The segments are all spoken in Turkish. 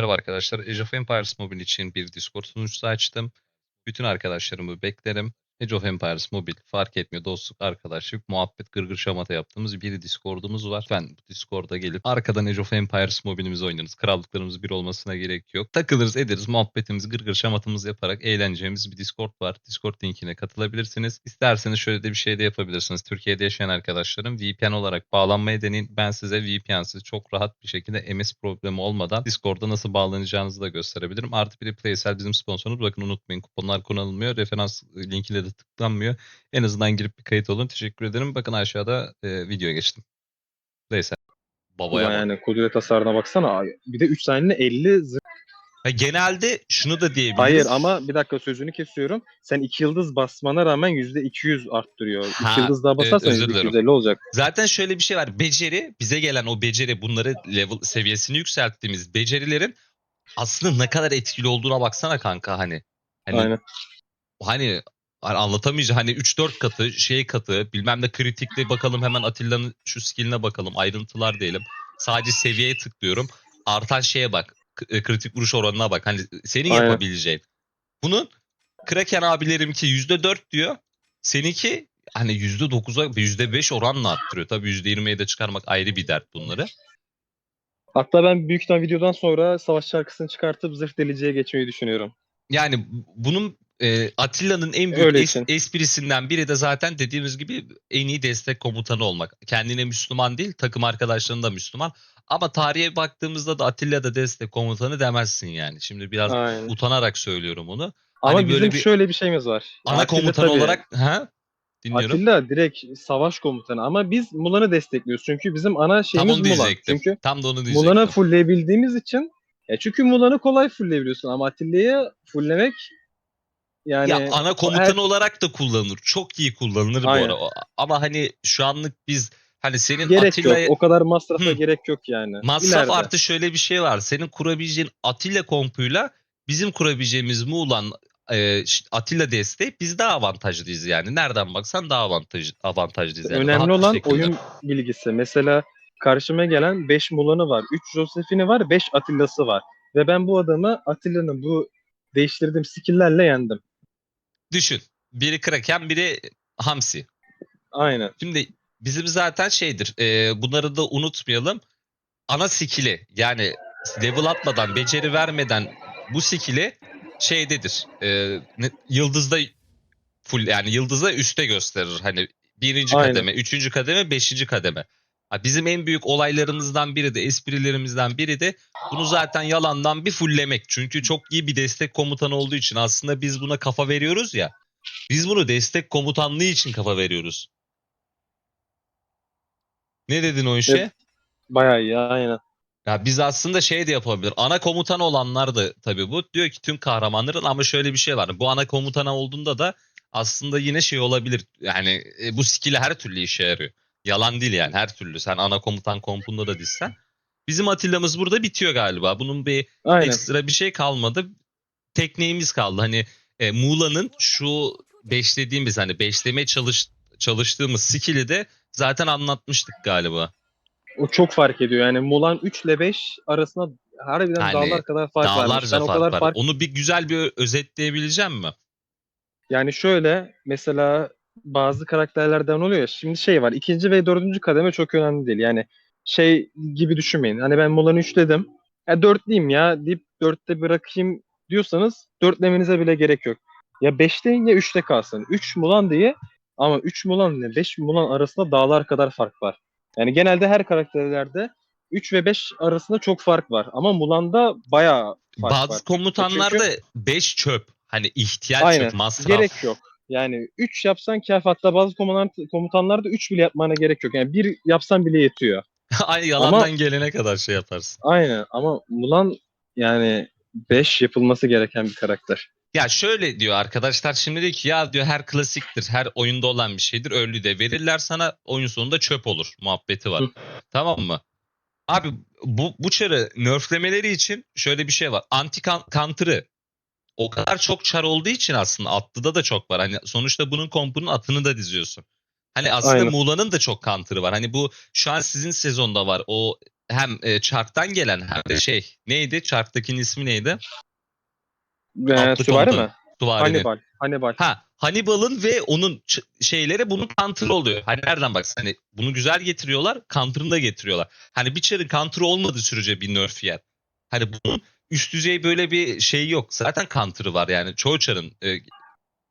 Merhaba arkadaşlar. Age of Empires Mobile için bir Discord sunucusu açtım. Bütün arkadaşlarımı beklerim. Age of Empires Mobile fark etmiyor. Dostluk, arkadaşlık, muhabbet, gırgır şamata yaptığımız bir Discord'umuz var. Ben bu Discord'a gelip arkadan Age of Empires Mobile'imizi oynarız. Krallıklarımız bir olmasına gerek yok. Takılırız, ederiz, muhabbetimizi, gırgır şamatımızı yaparak eğleneceğimiz bir Discord var. Discord linkine katılabilirsiniz. İsterseniz şöyle de bir şey de yapabilirsiniz. Türkiye'de yaşayan arkadaşlarım VPN olarak bağlanmayı deneyin. Ben size VPN'siz çok rahat bir şekilde MS problemi olmadan Discord'da nasıl bağlanacağınızı da gösterebilirim. Artı bir de Playsel bizim sponsorumuz. Bakın unutmayın kuponlar kullanılmıyor. Referans linkiyle de tıklanmıyor. En azından girip bir kayıt olun. Teşekkür ederim. Bakın aşağıda e, videoya geçtim. Playsel. Babaya bak. yani kudret hasarına baksana. Bir de 3 saniyede 50 zırh. Ha, genelde şunu da diyebiliriz. Hayır ama bir dakika sözünü kesiyorum. Sen 2 yıldız basmana rağmen %200 arttırıyor. 2 Ha, yıldız daha basarsan evet, özür dilerim. %250 olacak. Zaten şöyle bir şey var. Beceri, bize gelen o beceri, bunları level seviyesini yükselttiğimiz becerilerin aslında ne kadar etkili olduğuna baksana kanka hani. Hani Aynen. hani hani anlatamayacağım hani 3-4 katı şey katı bilmem ne kritikli bakalım hemen Atilla'nın şu skilline bakalım ayrıntılar diyelim. Sadece seviyeye tıklıyorum. Artan şeye bak. e, Kritik vuruş oranına bak. Hani senin Aynen. yapabileceğin. Bunun Kraken abilerimki %4 diyor. Seninki hani %9'a %5 oranla arttırıyor. Tabii %20'ye de çıkarmak ayrı bir dert bunları. Hatta ben büyük videodan sonra savaş şarkısını çıkartıp zırh deliciye geçmeyi düşünüyorum. Yani bunun e, Atilla'nın en büyük es- esprisinden biri de zaten dediğimiz gibi en iyi destek komutanı olmak. Kendine Müslüman değil, takım arkadaşlarının da Müslüman. Ama tarihe baktığımızda da Atilla da destek komutanı demezsin yani. Şimdi biraz Aynen. utanarak söylüyorum onu. Ama hani böyle bizim bir- şöyle bir şeyimiz var. Ana Atilla komutan tabii- olarak ha dinliyorum. Atilla direkt savaş komutanı ama biz Mulan'ı destekliyoruz. Çünkü bizim ana Tam şeyimiz onu Mulan. Çünkü Tam da onu diyecektim. Mulan'ı fullleyebildiğimiz için ya çünkü Mulan'ı kolay fullleyebiliyorsun ama Atilla'yı fulllemek yani ya ana komutan olarak da kullanılır. Çok iyi kullanılır Aynen. bu ara. Ama hani şu anlık biz hani senin gerek Atilla'ya yok. O kadar masrafa Hı. gerek yok yani. Masraf İleride. artı şöyle bir şey var. Senin kurabileceğin Atilla kompuyla bizim kurabileceğimiz Muğlan e, Atilla desteği biz daha avantajlıyız yani. Nereden baksan daha avantaj, avantajlıyız yani. Rahat Önemli bir olan şekilde. oyun bilgisi. Mesela karşıma gelen 5 Mulan'ı var, 3 Joseph'ini var, 5 Atilla'sı var. Ve ben bu adamı Atilla'nın bu değiştirdiğim skill'lerle yendim. Düşün. Biri Kraken biri Hamsi. Aynen. Şimdi bizim zaten şeydir. e, bunları da unutmayalım. Ana skill'i yani level atmadan, beceri vermeden bu skill'i şeydedir. E, yıldızda full yani yıldızda üste gösterir. Hani birinci Aynen. kademe, üçüncü kademe, beşinci kademe. Bizim en büyük olaylarımızdan biri de esprilerimizden biri de bunu zaten yalandan bir fulllemek. Çünkü çok iyi bir destek komutanı olduğu için aslında biz buna kafa veriyoruz ya. Biz bunu destek komutanlığı için kafa veriyoruz. Ne dedin o işe? Evet. Bayağı iyi aynen. Ya biz aslında şey de yapabilir. Ana komutan olanlar da tabii bu. Diyor ki tüm kahramanların ama şöyle bir şey var. Bu ana komutana olduğunda da aslında yine şey olabilir. Yani e, bu skill her türlü işe yarıyor. Yalan değil yani her türlü. Sen ana komutan kompunda da dizsen. Bizim Atilla'mız burada bitiyor galiba. Bunun bir Aynen. ekstra bir şey kalmadı. Tekneğimiz kaldı. Hani e, Muğla'nın şu beşlediğimiz hani beşlemeye çalış, çalıştığımız skill'i de zaten anlatmıştık galiba. O çok fark ediyor. Yani Mulan 3 ile 5 arasında harbiden Yani dağlar kadar fark varmış. Dağlarca Ben o fark kadar var. fark Onu bir güzel bir özetleyebileceğim mi? Yani şöyle mesela bazı karakterlerden oluyor ya. Şimdi şey var. ikinci ve dördüncü kademe çok önemli değil. Yani şey gibi düşünmeyin. Hani ben Mulan'ı üçledim. Ya dörtleyeyim ya deyip dörtte bırakayım diyorsanız dörtlemenize bile gerek yok. Ya beşte ya üçte kalsın. Üç Mulan diye ama üç Mulan ile beş Mulan arasında dağlar kadar fark var. Yani genelde her karakterlerde 3 ve 5 arasında çok fark var. Ama Mulan'da bayağı fark Bazı var. komutanlarda 5 çöp. Hani ihtiyaç Aynen. yok, masraf. Gerek yok. Yani 3 yapsan kafi hatta bazı komutan, komutanlarda 3 bile yapmana gerek yok. Yani 1 yapsan bile yetiyor. Ay yalandan Ama- gelene kadar şey yaparsın. Aynen ama Mulan yani 5 yapılması gereken bir karakter. Ya şöyle diyor arkadaşlar şimdi diyor ki ya diyor her klasiktir, her oyunda olan bir şeydir. Öldü de verirler sana oyun sonunda çöp olur muhabbeti var. Hı. tamam mı? Abi bu, bu çarı nerflemeleri için şöyle bir şey var. Anti counter'ı o kadar çok çar olduğu için aslında atlıda da çok var. Hani sonuçta bunun kompunun atını da diziyorsun. Hani aslında Aynen. Muğla'nın da çok counter'ı var. Hani bu şu an sizin sezonda var. O hem e, Chart'tan gelen hem de şey neydi? Chart'takinin ismi neydi? Ee, süvari mi? Süvarinin. Hannibal. Hannibal. Ha Hannibal'ın ve onun şeyleri bunun counter oluyor. Hani nereden bak hani bunu güzel getiriyorlar, counter'ını da getiriyorlar. Hani bir çarın counter olmadığı sürece bir nerf yer. Hani bunun üst düzey böyle bir şey yok. Zaten counter'ı var yani. Çoğu çarın e,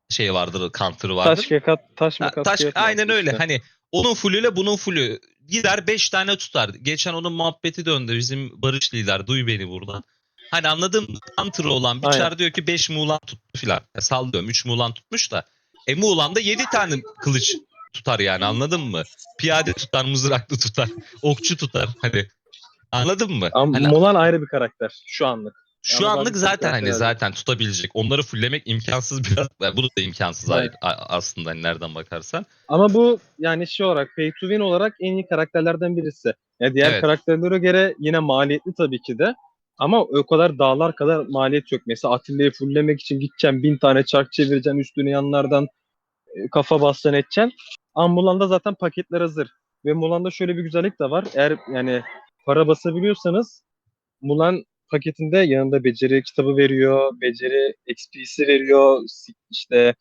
şeyi vardır, counter'ı vardır. Taş kekat, taş Ha, makas. taş aynen öyle. işte. Hani onun fullüyle bunun fullü gider 5 tane tutar. Geçen onun muhabbeti döndü. Bizim Barış lider duy beni buradan. Hani anladın mı? Olan bir Aynen. çar diyor ki 5 Muğlan tuttu filan. Ya sallıyorum 3 Muğlan tutmuş da. E Muğlan'da 7 tane kılıç tutar yani anladın mı? Piyade tutar, mızraklı tutar, okçu tutar. Hani anladın mı? Ama Hani Mulan ayrı bir karakter şu anlık. şu Yani anlık zaten hani zaten tutabilecek. Onları fulllemek imkansız biraz. Yani Bu da imkansız Evet. aslında hani nereden bakarsan. Ama bu yani şey olarak pay to win olarak en iyi karakterlerden birisi. Ya diğer Evet. karakterlere göre yine maliyetli tabii ki de. Ama o kadar dağlar kadar maliyet yok. Mesela Atilla'yı fulllemek için gideceksin bin tane çark çevireceksin üstüne yanlardan e, kafa basacaksın edeceksin. Ama Mulan'da zaten paketler hazır. Ve Mulan'da şöyle bir güzellik de var. Eğer yani para basabiliyorsanız Mulan paketinde yanında beceri kitabı veriyor, beceri XP'si veriyor, işte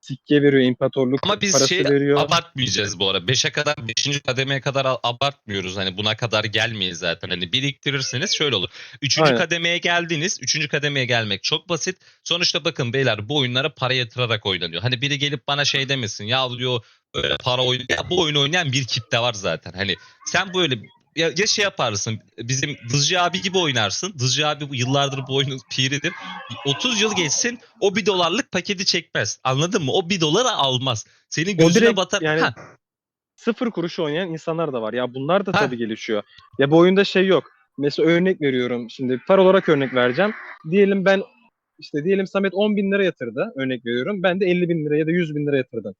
sikke veriyor, imparatorluk Ama biz parası şey veriyor. abartmayacağız bu ara. 5'e kadar 5. kademeye kadar abartmıyoruz. Hani buna kadar gelmeyiz zaten. Hani biriktirirseniz şöyle olur. 3. Aynen. kademeye geldiniz. 3. kademeye gelmek çok basit. Sonuçta bakın beyler bu oyunlara para yatırarak oynanıyor. Hani biri gelip bana şey demesin. Ya diyor böyle para oyunu. Ya bu oyunu oynayan bir kitle var zaten. Hani sen böyle ya, ya şey yaparsın. Bizim Dızcı abi gibi oynarsın. Dızcı abi bu yıllardır bu oyunun piridir. 30 yıl geçsin o bir dolarlık paketi çekmez. Anladın mı? O bir dolara almaz. Senin gözüne direkt batar. yani Ha, sıfır kuruş oynayan insanlar da var. Ya bunlar da Ha. tabii gelişiyor. Ya bu oyunda şey yok. Mesela örnek veriyorum. Şimdi par olarak örnek vereceğim. Diyelim ben işte diyelim Samet 10 bin lira yatırdı. Örnek veriyorum. Ben de 50 bin lira ya da 100 bin lira yatırdım.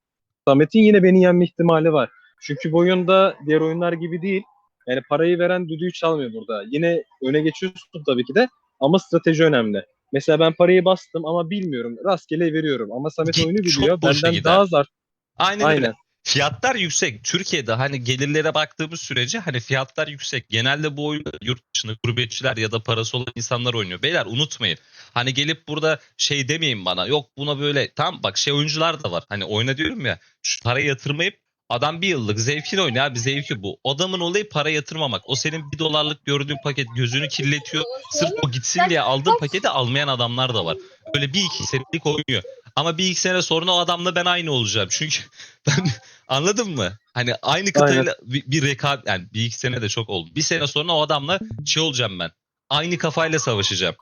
Samet'in yine beni yenme ihtimali var. Çünkü bu oyunda diğer oyunlar gibi değil. Yani parayı veren düdüğü çalmıyor burada. Yine öne geçiyorsun tabii ki de ama strateji önemli. Mesela ben parayı bastım ama bilmiyorum. Rastgele veriyorum. Ama Samet Git- oyunu biliyor. Benden gider. daha az art. aynen, öyle. Aynen. Fiyatlar yüksek. Türkiye'de hani gelirlere baktığımız sürece hani fiyatlar yüksek. Genelde bu oyunu yurt dışında gurbetçiler ya da parası olan insanlar oynuyor. Beyler unutmayın. Hani gelip burada şey demeyin bana. Yok buna böyle tam bak şey oyuncular da var. Hani oyna diyorum ya. Şu parayı yatırmayıp adam bir yıllık zevkini oynuyor abi zevki bu. Adamın olayı para yatırmamak. O senin bir dolarlık gördüğün paket gözünü kirletiyor. Sırf o gitsin diye aldığın paketi almayan adamlar da var. Böyle bir iki senelik oynuyor. Ama bir iki sene sonra o adamla ben aynı olacağım. Çünkü ben anladın mı? Hani aynı kıtayla bir, bir rekabet yani bir iki sene de çok oldu. Bir sene sonra o adamla şey olacağım ben. Aynı kafayla savaşacağım.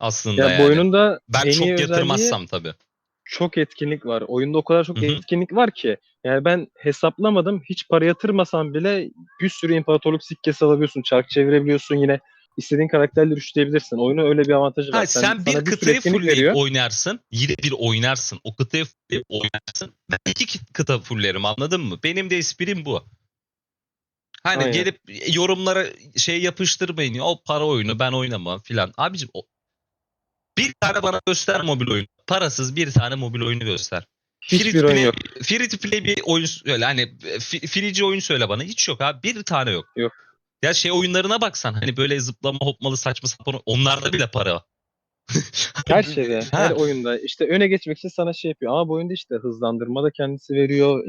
Aslında Ya yani. bu oyunun da ben en çok iyi özelliği yatırmazsam tabii. Çok etkinlik var. Oyunda o kadar çok Hı hı. etkinlik var ki. Yani ben hesaplamadım. Hiç para yatırmasam bile bir sürü imparatorluk sikkesi alabiliyorsun. Çark çevirebiliyorsun yine. istediğin karakterleri üçleyebilirsin. Oyunun öyle bir avantajı var. Ha, sen, bir sana sürü kıtayı fullleyip oynarsın. Yine bir oynarsın. O kıtayı fullleyip oynarsın. Ben iki kı- kıta fulllerim anladın mı? Benim de esprim bu. Hani Aynen. gelip yorumlara şey yapıştırmayın. ya, O para oyunu ben oynamam filan. Abicim o... bir tane bana göster mobil oyun. Parasız bir tane mobil oyunu göster. Free Hiçbir to oyun play- yok. Free to play bir oyun söyle. Hani freeci oyun söyle bana. Hiç yok abi. Bir tane yok. Yok. Ya şey oyunlarına baksan hani böyle zıplama hopmalı saçma sapan onlarda bile para. Her şeyde, Ha. her oyunda. işte öne geçmek için sana şey yapıyor. Ama bu oyunda işte hızlandırma da kendisi veriyor.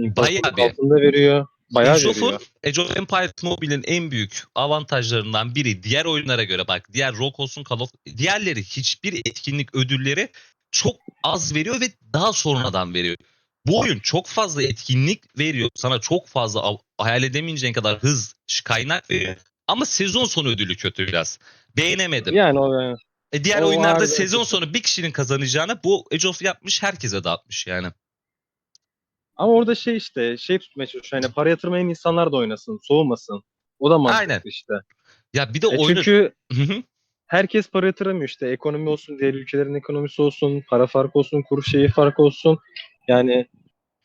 bir. altında veriyor. Bayağı Age veriyor. Age of Empires Mobile'in en büyük avantajlarından biri diğer oyunlara göre bak diğer Rock olsun Call of diğerleri hiçbir etkinlik ödülleri çok az veriyor ve daha sonradan veriyor. Bu oyun çok fazla etkinlik veriyor. Sana çok fazla hayal edemeyeceğin kadar hız, kaynak veriyor. Ama sezon sonu ödülü kötü biraz. Beğenemedim. Yani o E diğer o oyunlarda harbi sezon sonu bir kişinin kazanacağını bu Age of yapmış herkese dağıtmış yani. Ama orada şey işte şey tutmaya çalışıyor. Yani para yatırmayan insanlar da oynasın, soğumasın. O da mantıklı Aynen. işte. Ya bir de E oyunu... çünkü Hı hı. Herkes para yatıramıyor işte. Ekonomi olsun, diğer ülkelerin ekonomisi olsun, para farkı olsun, kur şeyi farkı olsun. Yani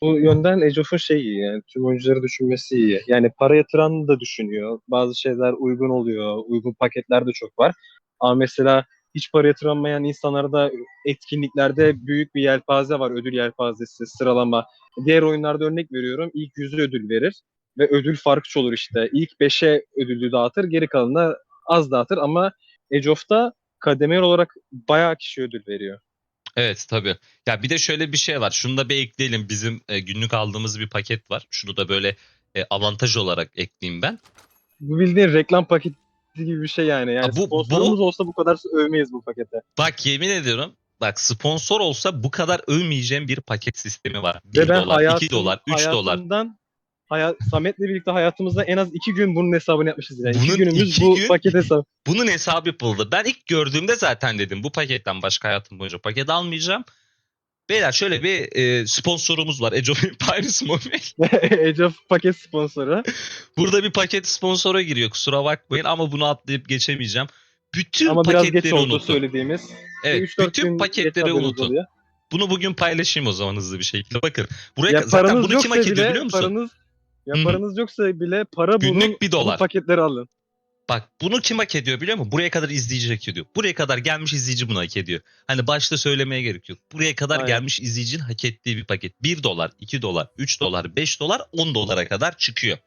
bu yönden Age of'un şey iyi yani tüm oyuncuları düşünmesi iyi. Yani para yatıran da düşünüyor. Bazı şeyler uygun oluyor. Uygun paketler de çok var. Ama mesela hiç para yatıramayan insanlarda etkinliklerde büyük bir yelpaze var. Ödül yelpazesi, sıralama. Diğer oyunlarda örnek veriyorum. ilk yüzü ödül verir. ve ödül farkı olur işte. İlk 5'e ödülü dağıtır, geri kalanına az dağıtır ama Age of'ta kademeli olarak bayağı kişi ödül veriyor. Evet tabii. Ya bir de şöyle bir şey var. Şunu da bir ekleyelim. Bizim e, günlük aldığımız bir paket var. Şunu da böyle e, avantaj olarak ekleyeyim ben. Bu bildiğin reklam paketi gibi bir şey yani. Yani Ha, bu- sponsorumuz olsa bu kadar övmeyiz bu pakete. Bak yemin ediyorum. Bak sponsor olsa bu kadar övmeyeceğim bir paket sistemi var. 1 Ve ben dolar, 2 hayatım, dolar, 3 dolar. Hayat, Samet'le birlikte hayatımızda en az iki gün bunun hesabını yapmışız. Yani. Bunun iki günümüz iki bu gün- paket hesabı. Bunun hesabı yapıldı. Ben ilk gördüğümde zaten dedim bu paketten başka hayatım boyunca paket almayacağım. Beyler şöyle bir e, sponsorumuz var. Age of Empires Mobile. Age of paket sponsoru. Burada bir paket sponsora giriyor kusura bakmayın ama bunu atlayıp geçemeyeceğim. Bütün Ama biraz geç paketleri oldu unutun. söylediğimiz. Evet, 3-4 bütün paketleri unutun. oluyor. Bunu bugün paylaşayım o zaman hızlı bir şekilde. Bakın buraya Ya zaten bunu kim hak ediyor bile biliyor musun? paranız ya Hı hı. paranız yoksa bile para Günlük bulun bir dolar. bu paketleri alın. Bak bunu kim hak ediyor biliyor musun? Buraya kadar izleyici hak ediyor. Buraya kadar gelmiş izleyici bunu hak ediyor. Hani başta söylemeye gerek yok. Buraya kadar Aynen. gelmiş izleyicinin hak ettiği bir paket. 1 dolar, 2 dolar, 3 dolar, 5 dolar, 10 dolara kadar çıkıyor.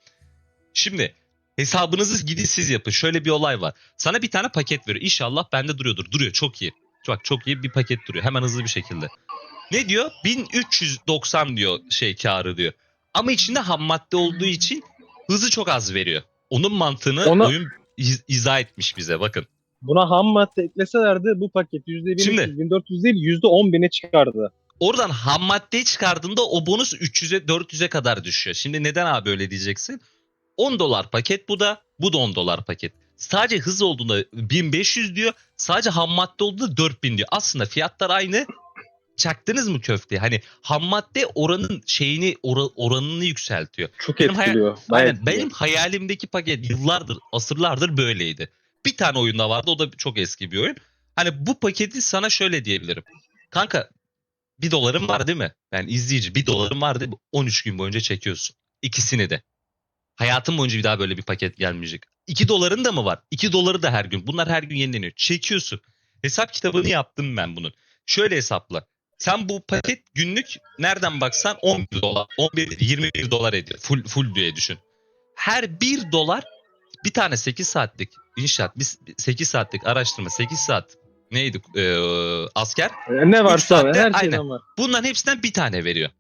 Şimdi hesabınızı gidin siz yapın. Şöyle bir olay var. Sana bir tane paket veriyor. İnşallah bende duruyordur. Duruyor çok iyi. Bak çok iyi bir paket duruyor. Hemen hızlı bir şekilde. Ne diyor? 1390 diyor şey karı diyor. Ama içinde ham madde olduğu için hızı çok az veriyor. Onun mantığını Ona- oyun iz- izah etmiş bize bakın. Buna ham madde ekleselerdi bu paket %1300, Şimdi- 1400 değil %10.000'e çıkardı. Oradan ham maddeyi çıkardığında o bonus 300'e 400'e kadar düşüyor. Şimdi neden abi öyle diyeceksin? 10 dolar paket bu da bu da 10 dolar paket. Sadece hız olduğunda 1500 diyor. Sadece ham madde olduğunda 4000 diyor. Aslında fiyatlar aynı. Çaktınız mı köfteyi? Hani ham madde oranın şeyini ora- oranını yükseltiyor. Çok Benim hayal- etkiliyor. bayağı Aynen etkiliyor. benim hayalimdeki paket yıllardır, asırlardır böyleydi. Bir tane oyunda vardı o da çok eski bir oyun. Hani bu paketi sana şöyle diyebilirim. Kanka bir dolarım var değil mi? Yani izleyici bir dolarım var değil mi? 13 gün boyunca çekiyorsun. İkisini de. Hayatım boyunca bir daha böyle bir paket gelmeyecek. 2 doların da mı var? 2 doları da her gün. Bunlar her gün yenileniyor. Çekiyorsun. Hesap kitabını yaptım ben bunun. Şöyle hesapla. Sen bu paket günlük nereden baksan 11 dolar, 11 21 dolar ediyor. Full full diye düşün. Her 1 dolar bir tane 8 saatlik inşaat, bir 8 saatlik araştırma, 8 saat neydi Ee, asker. E, Ne varsa saatte- her aynen. şeyden var. Bunların hepsinden bir tane veriyor.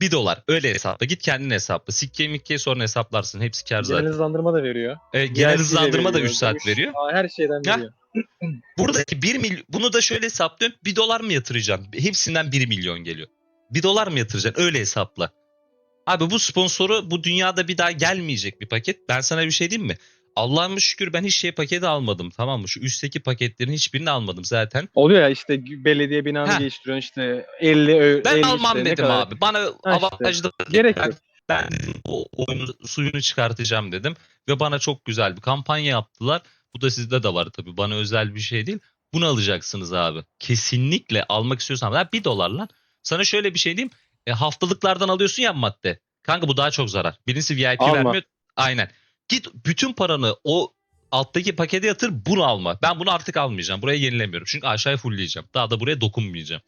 1 dolar öyle hesapla. Git kendin hesapla. Sikkeyi mikkeyi sonra hesaplarsın. Hepsi kar Genel zaten. hızlandırma da veriyor. Ee, genel de hızlandırma da veriyor. 3 saat veriyor. Aa, her şeyden Ya, veriyor. Buradaki 1 milyon bunu da şöyle hesaplıyorum. 1 dolar mı yatıracaksın? Hepsinden 1 milyon geliyor. 1 dolar mı yatıracaksın? Öyle hesapla. Abi bu sponsoru bu dünyada bir daha gelmeyecek bir paket. Ben sana bir şey diyeyim mi? Allah'ıma şükür ben hiç şey paketi almadım tamam mı? Şu üstteki paketlerin hiçbirini almadım zaten. Oluyor ya işte belediye binanı Ha. değiştiriyorsun işte 50 ö- Ben 50 almam işte, dedim abi. Bana işte. avantajlı Gerek ben, yok. ben o oyunu suyunu çıkartacağım dedim. Ve bana çok güzel bir kampanya yaptılar. Bu da sizde de var tabii. Bana özel bir şey değil. Bunu alacaksınız abi. Kesinlikle almak istiyorsan. Ya bir dolar lan. Sana şöyle bir şey diyeyim. E, haftalıklardan alıyorsun ya madde. Kanka bu daha çok zarar. Birincisi VIP Alma. vermiyor. Aynen. Git bütün paranı o alttaki pakete yatır bunu alma. Ben bunu artık almayacağım. Buraya yenilemiyorum. Çünkü aşağıya fullleyeceğim. Daha da buraya dokunmayacağım.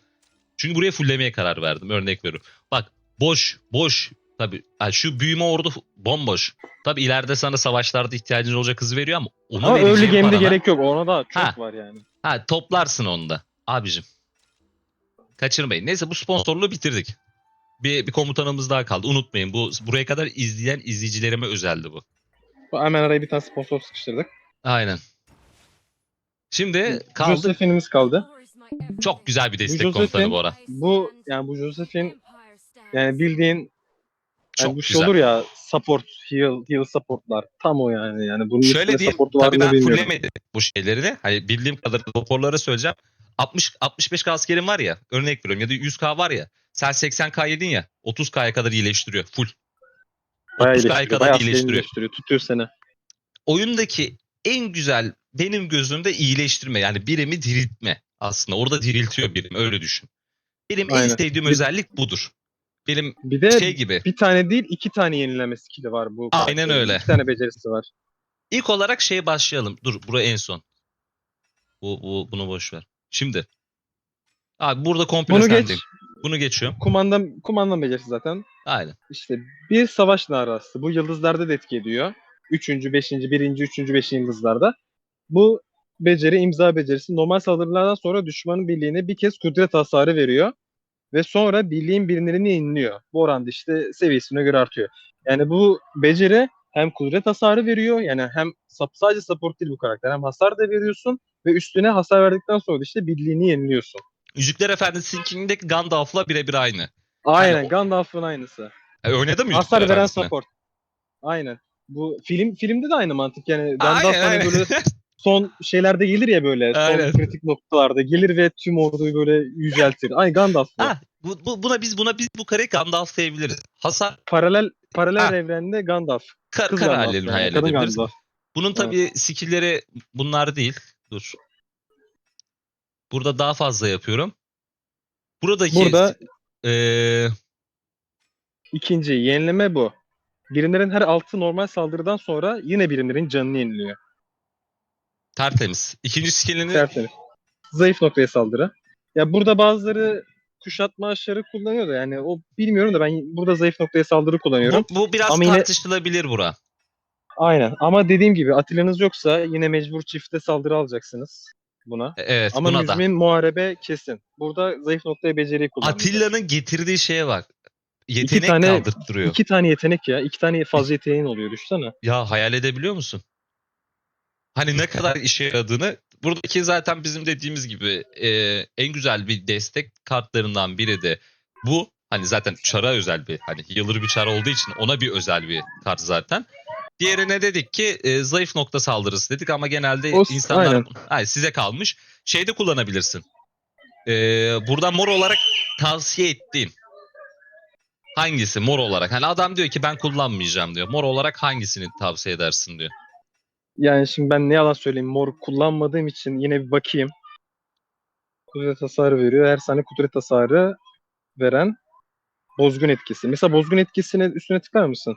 Çünkü buraya fulllemeye karar verdim. Örnek veriyorum. Bak boş boş. Tabii yani şu büyüme ordu bomboş. Tabii ileride sana savaşlarda ihtiyacın olacak hızı veriyor ama onu Ama early game'de parana- gerek yok. Ona da çok Ha. var yani. Ha toplarsın onu da. Abicim. Kaçırmayın. Neyse bu sponsorluğu bitirdik. Bir, bir komutanımız daha kaldı. Unutmayın bu buraya kadar izleyen izleyicilerime özeldi bu. Hemen araya bir tane sponsor sıkıştırdık. Aynen. Şimdi kaldı. Josephine'imiz kaldı. Çok güzel bir destek Bu komutanı Josephine- bu ara. Bu yani bu Josephine yani bildiğin Çok yani bu şey güzel. olur ya support, heal, heal supportlar. Tam o yani. Yani bunun Şöyle supportu var Tabii ben bilmiyorum. fullemedim bu şeyleri de. Hani bildiğim kadarıyla raporlara söyleyeceğim. 60 65k askerim var ya. Örnek veriyorum ya da 100k var ya. Sen 80k yedin ya. 30k'ya kadar iyileştiriyor. Full. Bayağı 30K'ya iyileştiriyor. kadar Bayağı iyileştiriyor. iyileştiriyor. Tutuyor seni. oyundaki en güzel benim gözümde iyileştirme yani birimi diriltme aslında. Orada diriltiyor birim öyle düşün. Benim en Aynen. sevdiğim Bir- özellik budur. Benim Bir de şey gibi bir tane değil iki tane yenileme skill'i var bu. Aynen karakterin. öyle. İki tane becerisi var. ilk olarak şeye başlayalım. Dur buraya en son. Bu, bu bunu boş ver. Şimdi. Abi burada komple Bunu geç. Bunu geçiyorum. Kumandan, kumandan becerisi zaten. Aynen. İşte bir savaş narası. Bu yıldızlarda da etki ediyor. Üçüncü, beşinci, birinci, üçüncü, beşinci yıldızlarda. Bu beceri, imza becerisi normal saldırılardan sonra düşmanın birliğine bir kez kudret hasarı veriyor. Ve sonra birliğin birimlerini yeniliyor. Bu oranda işte seviyesine göre artıyor. Yani bu beceri hem kudret hasarı veriyor. Yani hem sadece support değil bu karakter. Hem hasar da veriyorsun ve üstüne hasar verdikten sonra da işte birliğini yeniliyorsun. Yüzükler Efendisi'ninkindeki Gandalf'la birebir aynı. Aynen o- Gandalf'ın aynısı. E, oynadın mı Hasar veren Efendisi'ni? support. Aynen. Bu film filmde de aynı mantık. Yani Aynen, Gandalf hani aynen. böyle son şeylerde gelir ya böyle Aynen. son kritik noktalarda gelir ve tüm orduyu böyle yüceltir. Ay Gandalf bu. Ha, bu, bu, buna biz buna biz bu kareyi Gandalf diyebiliriz. Hasar Paralel paralel Ha. evrende Gandalf. kar, Kız kara hallerini yani, hayal kadın edebiliriz. Gandalf. Bunun tabii skill'leri bunlar değil. Dur. Burada daha fazla yapıyorum. Buradaki Burada eee, ikinci yenileme bu. Birimlerin her altı normal saldırıdan sonra yine birimlerin canını yeniliyor. Tertemiz. İkinci skill'ini Tertemiz. Zayıf noktaya saldırı. Ya burada bazıları kuşatma aşarı kullanıyor da yani o bilmiyorum da ben burada zayıf noktaya saldırı kullanıyorum. bu, bu biraz Ama yine- tartışılabilir bura. Aynen ama dediğim gibi Atilla'nız yoksa yine mecbur çifte saldırı alacaksınız buna. E, Evet Ama buna da. müzmin muharebe kesin. Burada zayıf noktaya beceriyi kullanacağız. Atilla'nın getirdiği şeye bak. Yetenek tane- kaldırttırıyor. İki tane yetenek ya. iki tane fazla yeteneğin oluyor düşünsene. Ya hayal edebiliyor musun? Hani ne kadar işe yaradığını buradaki zaten bizim dediğimiz gibi e, en güzel bir destek kartlarından biri de bu. Hani zaten çara özel bir hani healer bir çar olduğu için ona bir özel bir kart zaten. Diğerine dedik ki e, zayıf nokta saldırısı dedik ama genelde O- insanlar aynen. Hayır, size kalmış. Şeyde kullanabilirsin. E, burada mor olarak tavsiye ettiğin hangisi mor olarak? Hani adam diyor ki ben kullanmayacağım diyor. Mor olarak hangisini tavsiye edersin diyor. Yani şimdi ben ne yalan söyleyeyim mor kullanmadığım için yine bir bakayım. Kudret hasarı veriyor. Her saniye kudret hasarı veren bozgun etkisi. Mesela bozgun etkisine üstüne tıklar mısın?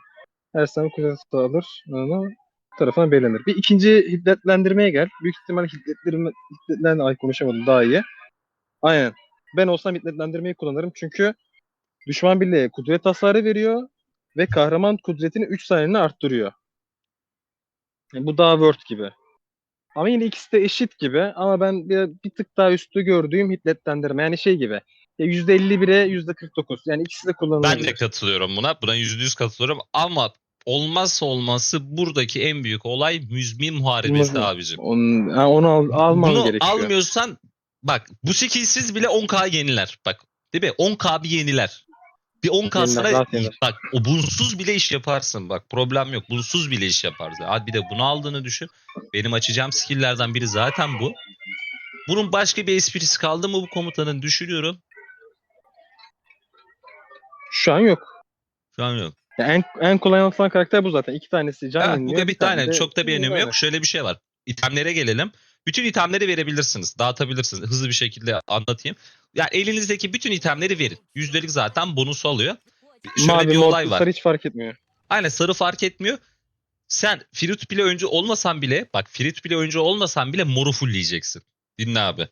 Her saniye kudret hasarı alır. Onu tarafına belirlenir. Bir ikinci hiddetlendirmeye gel. Büyük ihtimalle hiddetlendirme, hiddetlen ay konuşamadım daha iyi. Aynen. Ben olsam hiddetlendirmeyi kullanırım çünkü düşman birliğe kudret hasarı veriyor ve kahraman kudretini 3 saniyeni arttırıyor. Yani bu daha Word gibi. Ama yine ikisi de eşit gibi ama ben bir, bir tık daha üstü gördüğüm hiddetlendirme. Yani şey gibi. Ya %51'e %49. Yani ikisi de kullanılabilir. Ben de katılıyorum buna. Buna %100 katılıyorum ama olmazsa olması buradaki en büyük olay müzmin muharebesi Müzmin. abicim. Onu, ha, onu al, alman Bunu gerekiyor. almıyorsan bak bu skillsiz bile 10k yeniler. Bak değil mi? 10k bir yeniler. Bir 10k Yeniler, sana bak o bunsuz bile iş yaparsın. Bak problem yok. Bunsuz bile iş yaparsın. Hadi bir de bunu aldığını düşün. Benim açacağım skill'lerden biri zaten bu. Bunun başka bir esprisi kaldı mı bu komutanın düşünüyorum. Şu an yok. Şu an yok. Ya en, en kolay anlatılan karakter bu zaten. İki tanesi can yeniliyor, bu da bir tane. de- Çok da bir önemi yok. Evet. Şöyle bir şey var. İtemlere gelelim. Bütün itemleri verebilirsiniz. Dağıtabilirsiniz. Hızlı bir şekilde anlatayım. Yani elinizdeki bütün itemleri verin. Yüzdelik zaten bonus alıyor. Şöyle Mavi, bir mor, olay var. sarı hiç fark etmiyor. Aynen sarı fark etmiyor. Sen Firit bile oyuncu olmasan bile bak Firit bile oyuncu olmasan bile moru fullleyeceksin. Dinle abi.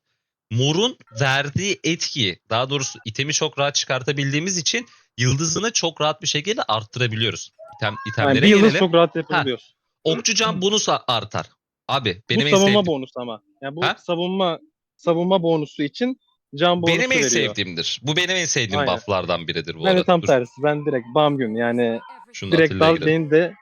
Morun verdiği etkiyi daha doğrusu itemi çok rahat çıkartabildiğimiz için yıldızını çok rahat bir şekilde arttırabiliyoruz. İtem, Yani itemlere bir yıldız gelelim. çok rahat yapabiliyorsun. Okçu can bonus artar. Abi benim bu en savunma sevdiğim. bonusu ama. Yani bu Ha? savunma savunma bonusu için can bonusu Benim en veriyor. sevdiğimdir. Bu benim en sevdiğim Aynen. bufflardan biridir bu Ben arada. tam Dur, tersi. Ben direkt bam güm yani şunu direkt dal benim de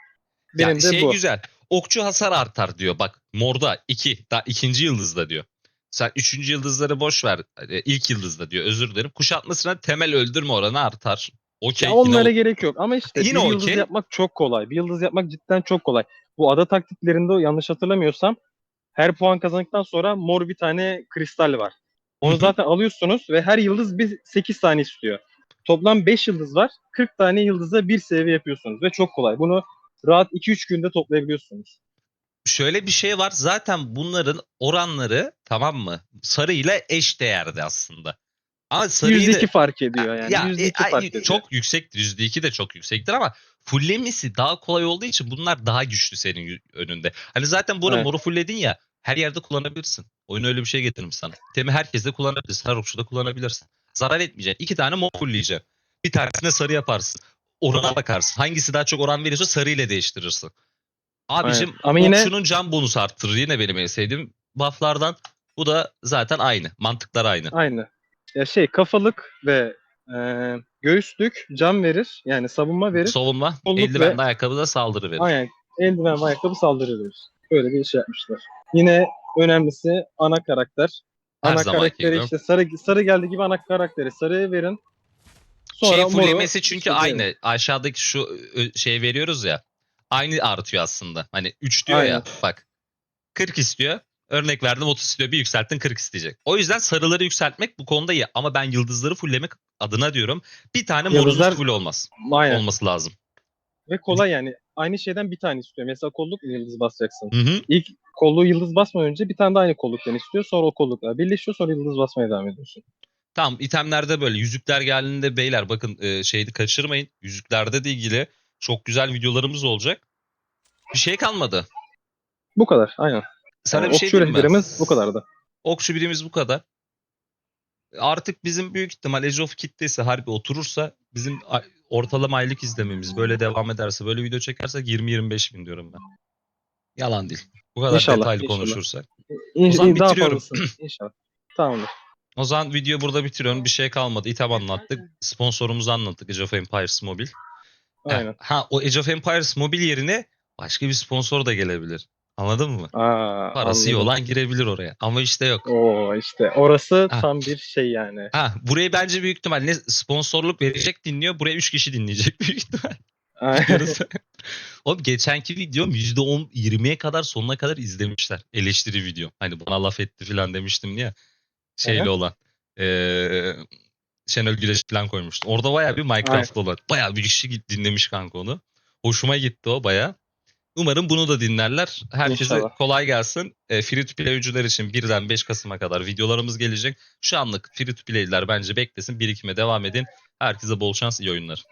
benim Ya de şey bu. güzel. Okçu hasar artar diyor. Bak morda 2. Daha ikinci yıldızda diyor. Sen üçüncü yıldızları boş ver. Hani ilk yıldızda diyor. Özür dilerim. Kuşatmasına temel öldürme oranı artar. Okey. Ya yine onlara o- gerek yok ama işte Yine bir yıldız okey. yapmak çok kolay. Bir yıldız yapmak cidden çok kolay. Bu ada taktiklerinde yanlış hatırlamıyorsam her puan kazandıktan sonra mor bir tane kristal var. Onu zaten alıyorsunuz ve her yıldız bir 8 tane istiyor. Toplam 5 yıldız var. 40 tane yıldıza bir seviye yapıyorsunuz ve çok kolay. Bunu rahat 2-3 günde toplayabiliyorsunuz. Şöyle bir şey var. Zaten bunların oranları tamam mı? Sarı ile eş değerde aslında. Ama sarıyı da- %2 fark ediyor yani. Ya, %2 e, fark ediyor. çok yüksektir. %2 de çok yüksektir ama fullemesi daha kolay olduğu için bunlar daha güçlü senin önünde. Hani zaten bunu Evet. moru fulledin ya her yerde kullanabilirsin. Oyun öyle bir şey getirmiş sana. Temi herkes de kullanabilirsin. Her okçuda kullanabilirsin. Zarar etmeyeceksin. İki tane mor fullleyeceksin. Bir tanesine sarı yaparsın. orana bakarsın. Hangisi daha çok oran veriyorsa sarı ile değiştirirsin. Abicim Aynen. Ama yine- okçunun can bonusu arttırır. Yine benim en sevdiğim bufflardan. Bu da zaten aynı. Mantıklar aynı. Aynı. Ya şey kafalık ve e, göğüslük can verir. Yani savunma verir. Savunma, Kolluk eldiven ve- ayakkabı da saldırı verir. Aynen. Eldiven ve ayakkabı saldırı verir. Böyle bir şey yapmışlar. Yine önemlisi ana karakter. Her ana karakteri gibi. işte sarı sarı geldi gibi ana karakteri sarıya verin. Sonra şey fullemesi çünkü işte aynı. verin. Aşağıdaki şu şey veriyoruz ya. Aynı artıyor aslında. Hani 3 diyor ya. Aynen. Bak. 40 istiyor. Örnek verdim 30 istiyor. Bir yükselttin 40 isteyecek. O yüzden sarıları yükseltmek bu konuda iyi. Ama ben yıldızları fulllemek adına diyorum. Bir tane morunuz Yıldızlar- full olmaz. Aynen. Olması lazım. Ve kolay yani. Aynı şeyden bir tane istiyor. Mesela kolluk yıldız basacaksın? Hı hı. İlk kolluğu yıldız basmadan önce bir tane de aynı kolluktan istiyor. Sonra o kollukla birleşiyor. Sonra yıldız basmaya devam ediyorsun. Tamam itemlerde böyle yüzükler geldiğinde beyler bakın e, şeydi kaçırmayın. Yüzüklerde de ilgili çok güzel videolarımız olacak. Bir şey kalmadı. Bu kadar. Aynen. Sana Yani bir şey okçu diyeyim mi? rehberimiz bu kadardı. Okçu birimiz bu kadar. Artık bizim büyük ihtimal Age of kitlesi harbi oturursa bizim ortalama aylık izlememiz böyle devam ederse böyle video çekersek 20-25 bin diyorum ben. Yalan değil. Bu kadar İnşallah, detaylı inşallah. konuşursak. İn- zaman daha bitiriyorum. İnşallah. Tamamdır. O zaman video burada bitiriyorum. Bir şey kalmadı. İtem anlattık. Sponsorumuzu anlattık. Age of Empires Mobile. Aynen. Ha o Age of Empires Mobile yerine başka bir sponsor da gelebilir. Anladın mı? Aa, Parası iyi anladım. olan girebilir oraya. Ama işte yok. Oo işte orası Ha. tam bir şey yani. Ha burayı bence büyük ihtimal ne sponsorluk verecek dinliyor. Buraya 3 kişi dinleyecek büyük ihtimal. Yarısı. Oğlum geçenki videom %10 20'ye kadar sonuna kadar izlemişler. Eleştiri video. Hani bana laf etti falan demiştim ya. Şeyli Aha. olan. Ee, Şenol Güneş falan koymuştu. Orada baya bir Minecraft olan. Baya bir kişi git dinlemiş kanka onu. Hoşuma gitti o baya. Umarım bunu da dinlerler. Herkese İnşallah. kolay gelsin. E, free to play'ciler için 1'den 5 Kasım'a kadar videolarımız gelecek. Şu anlık free to play'ler bence beklesin. Birikime devam edin. Herkese bol şans, iyi oyunlar.